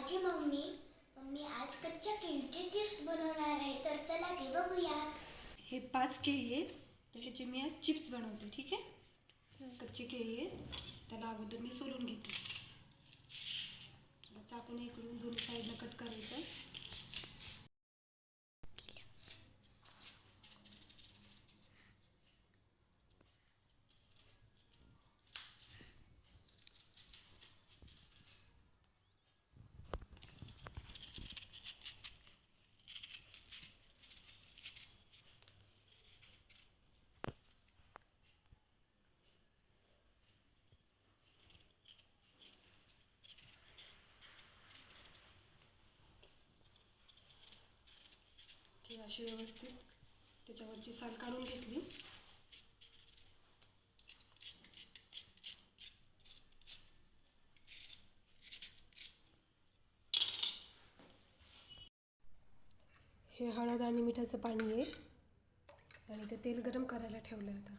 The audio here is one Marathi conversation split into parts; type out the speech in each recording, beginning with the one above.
माझी मम्मी मम्मी आज कच्च्या केळीचे चिप्स बनवणार आहे. तर चला ते बघूयात. हे पाच केळी आहेत. तर ह्याचे मी आज चिप्स बनवते ठीक आहे? कच्चे केळी आहेत. त्याला अगोदर मी सोलून घेते. चाकून इकडून दोन्ही साईडला कट करायचं आहे अशी व्यवस्थित त्याच्यावरची साल काढून घेतली. हे हळद आणि मिठाचं पाणी आहे. आणि ते तेल गरम करायला ठेवलं आता.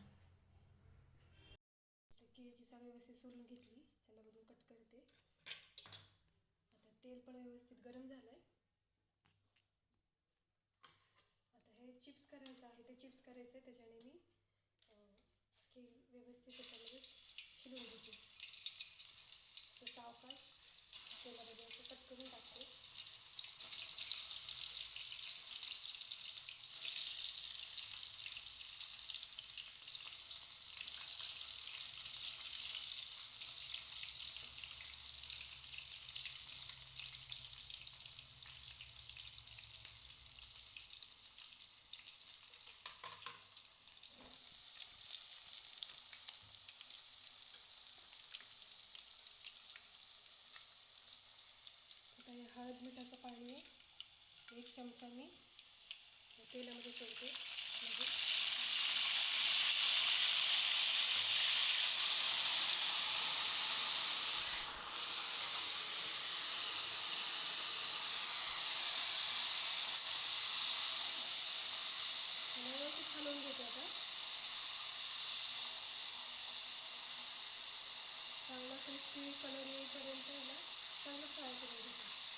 केळीची साल व्यवस्थित सोडून घेतली. ह्याला मधून कट करते. आता तेल पण व्यवस्थित गरम झालं आहे आता हे चिप्स करायचं आहे ते चिप्स करायचे त्याच्याने मी की व्यवस्थित त्याच्यामध्ये शिलून घेते तर सावकाश तेलामध्ये असं कट करून टाकते आता हे हळद मिठाचं पाणी एक चमचा मी तेलामध्ये सोडते. म्हणजे व्यवस्थित हलवून घेते आता. चांगला क्रिस्पी कलर येईपर्यंत याला चांगलं फ्राय करून घेते.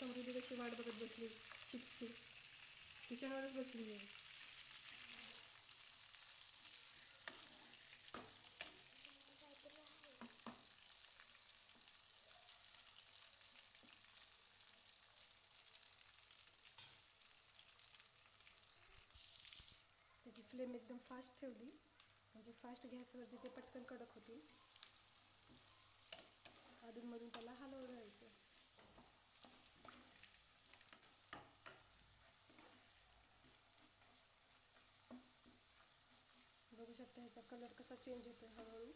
समृद्धी कशी वाट बघत बसली चिप्सची किचनवरच बसली आहे त्याची फ्लेम एकदम फास्ट ठेवली. म्हणजे फास्ट गॅसवरती ते पटकन कडक होतील अधूनमधून त्याला हलवून जायचं. आता शकता ह्याचा कलर कसा चेंज होतो हळूहळू.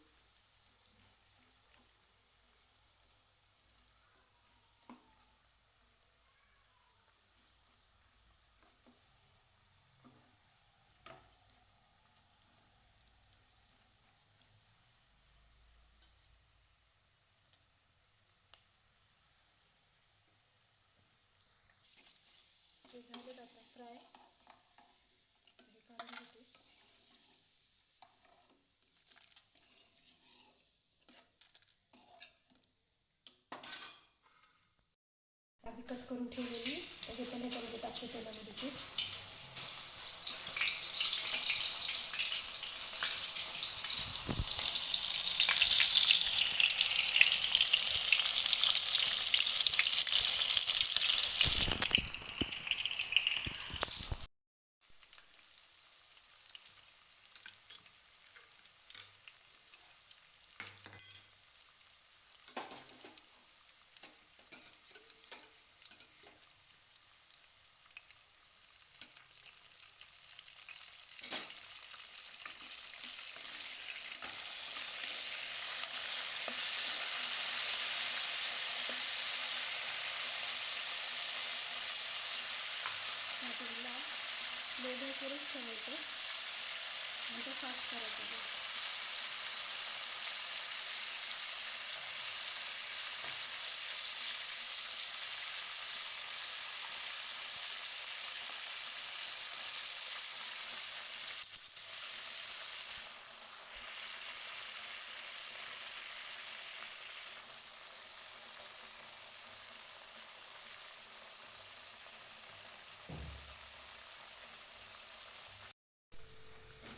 ते झालेत आता फ्राय हे काढून घेते आधी कट करून ठेवलेली. हे पण ह्याच्यामध्ये टाकते तेलामध्ये ती स्टार्टिंगला लो गॅसवरच ठेवायचं म्हणजे फास्ट करायचं ते.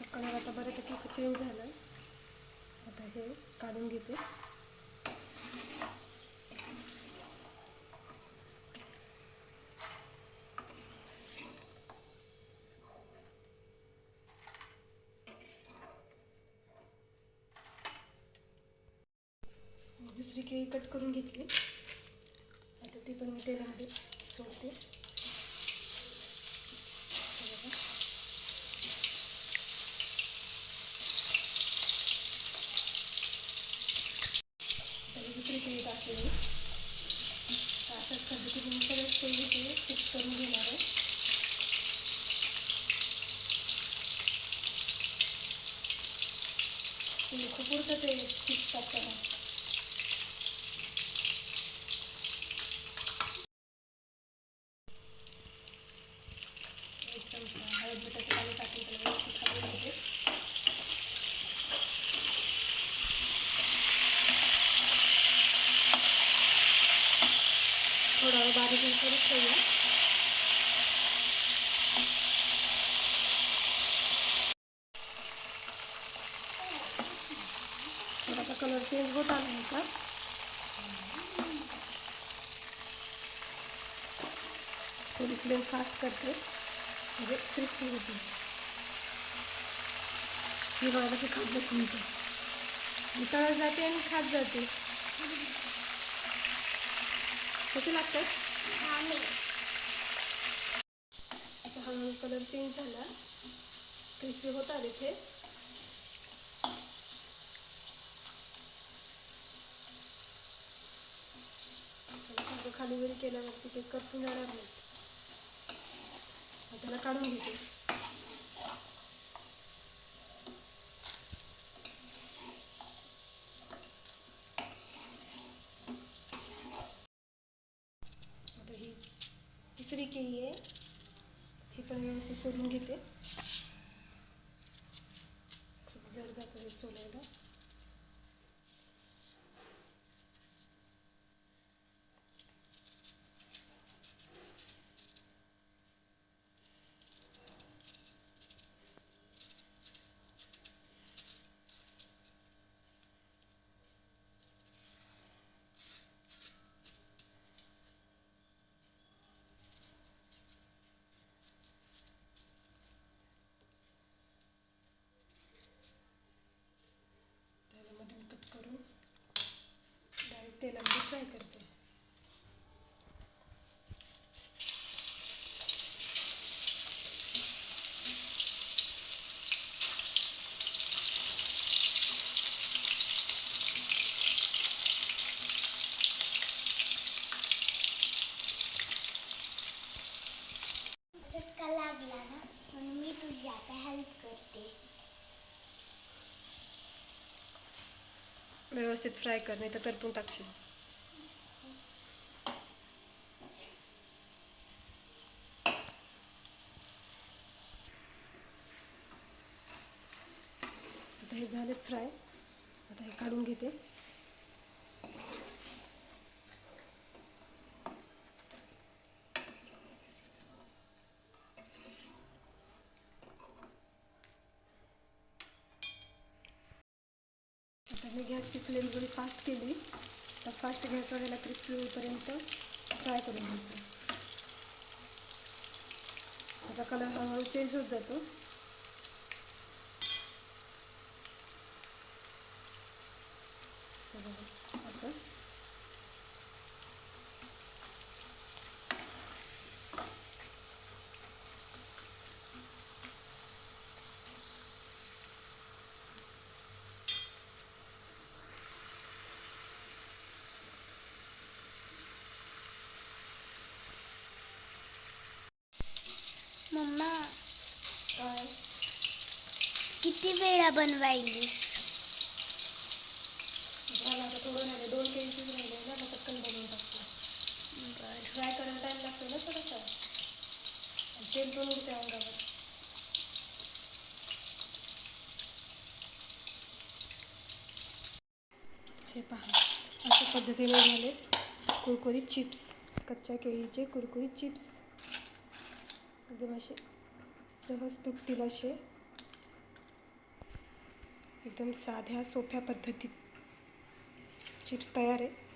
कलर आता बऱ्यापैकी चेंज झालं आता हे काढून घेते. दुसरी केळी कट करून घेतली. आता ती पण मी तेलामध्ये सोडते हे बघा. तरी दुसरी केळी टाकली मी तर अशाच पद्धतीने मी सगळ्याच केळी ते चिप्स करून घेणार आहे तुम्ही खूप उरतं ते चिप्स टाकताना एक चमचा हळद मिठाचं पाणी टाकून त्याला व्यवस्थित हलवून घेते थोडा वेळ बारीक करत ठेवूया थोडासा कलर चेंज होत आला ह्याचा थोडी फ्लेम फास्ट करते म्हणजे क्रिस्पी होते ही बघा कशी खात बसून होते आणि तळत जाते आणि खात जाते कशी लागतात छान आहे. असा हळूहळू कलर चेंज झाला क्रिस्पी होत आले ते सारखं खाली वरी केल्यावरती ते करपून जाणार नाही त्याला काढून घेते. आता ही तिसरी केळी आहे. ती पण व्यवस्थित सोलून घेते. खूप जड जातं हे सोलायला त्याला मधून कट करून डायरेक्ट तेलामध्ये फ्राय करते चटका लागला ना म्हणून मी तुझी आता हेल्प करते व्यवस्थित फ्राय कर नाही तर करपून टाकशील आता हे झालेत फ्राय आता हे काढून घेते आता मी गॅसची फ्लेम थोडी फास्ट केली. तर फास्ट गॅसवर याला क्रिस्पी होईपर्यंत फ्राय करून घ्यायचं. त्याचा कलर हळूहळू चेंज होत जातो. मम्मा किती वेळा बनवायलीस? झालं आता थोडं दोन राहिले ना आता पटकन बनवून टाकतो. फ्राय करायला टाईम लागतो ना थोडासा. आणि तेल पण उडते अंगावर. हे पहा अशा पद्धतीने झाले कुरकुरीत चिप्स कच्च्या केळीचे कुरकुरीत चिप्स. एकदम असे सहज तुटतील असे एकदम साध्या सोप्या पद्धतीत चिप्स तयार आहे.